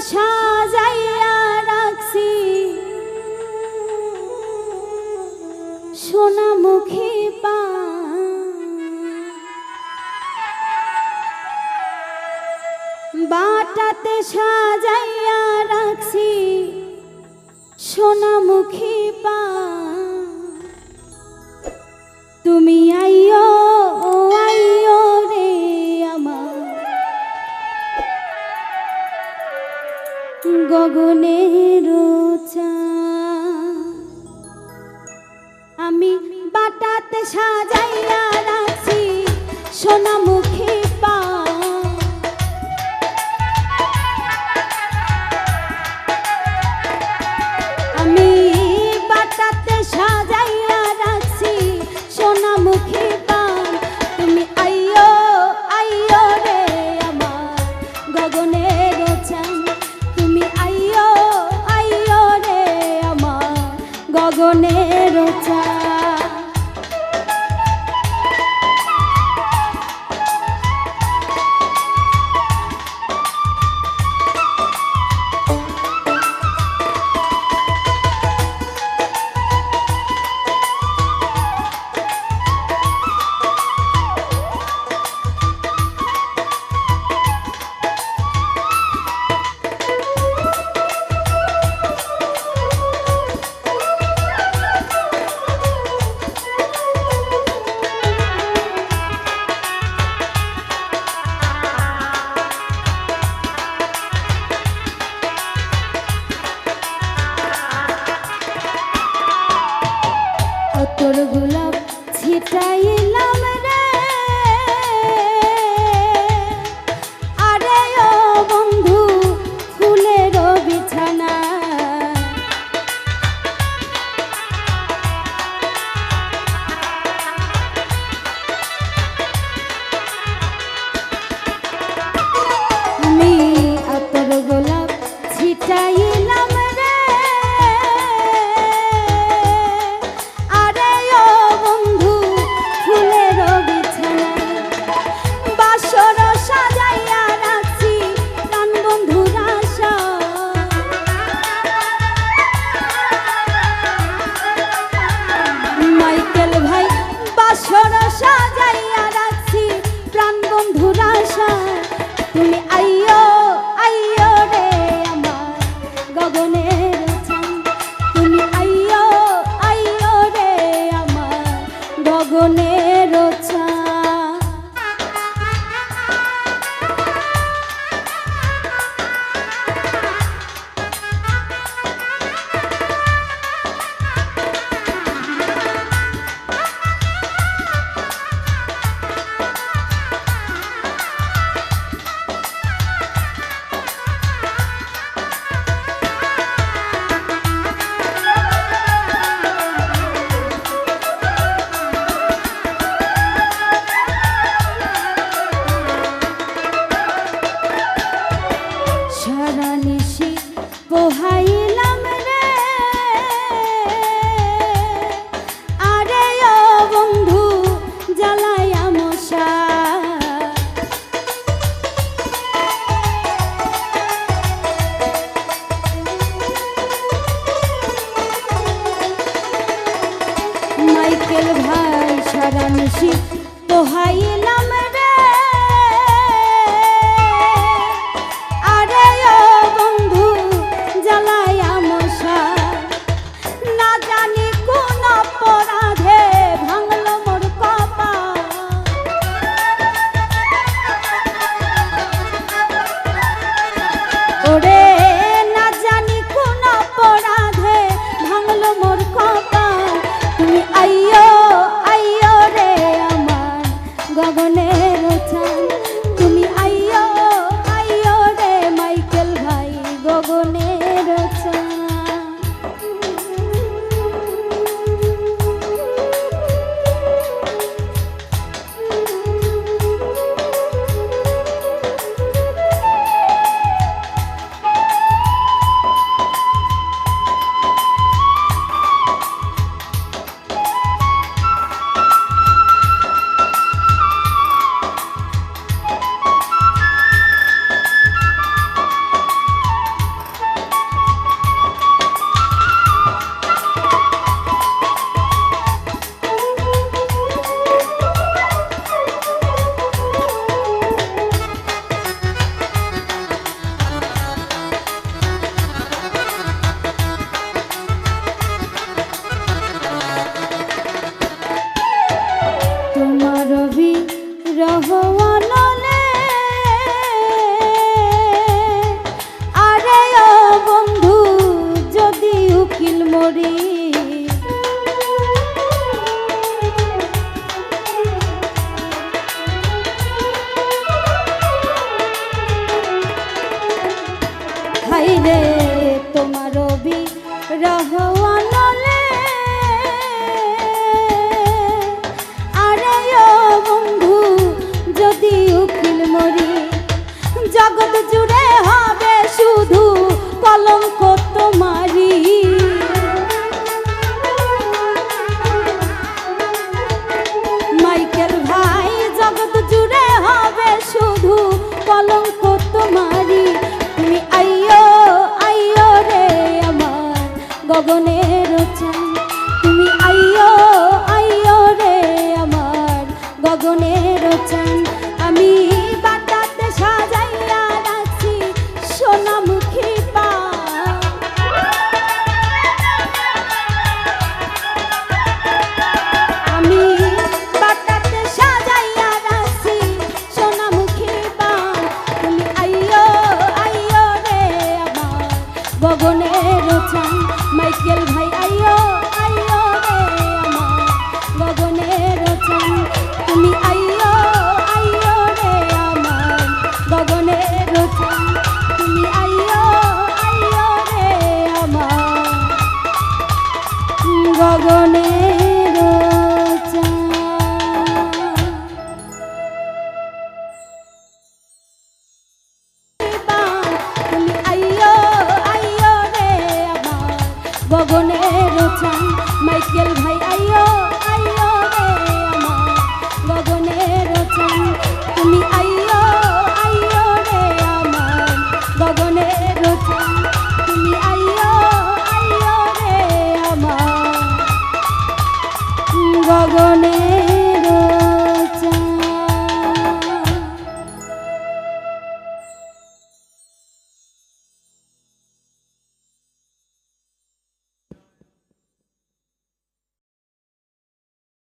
সাজাইয়া রাখছি। সোনামুখী পা। বাটাতে সাজাইয়া রাখছি। সোনামুখী পা। তুমি সাজাইয়া রাখছি। সোনামুখী গোলাপ ছিটাইলাম সাজাইয়া রাখছি প্রাণ বন্ধুর আশা। তুমি আইয়ো আইয়ো রে আমার গগনের তুমি আইয়ো আইয়ো রে আমার গগনে ভাই সারা নিশি তোহাই নাম রে। হবে শুধু মাইকেল ভাই জুড়ে হবে শুধু আইয়ো আইয়ো রে আমার গগনে। গগনের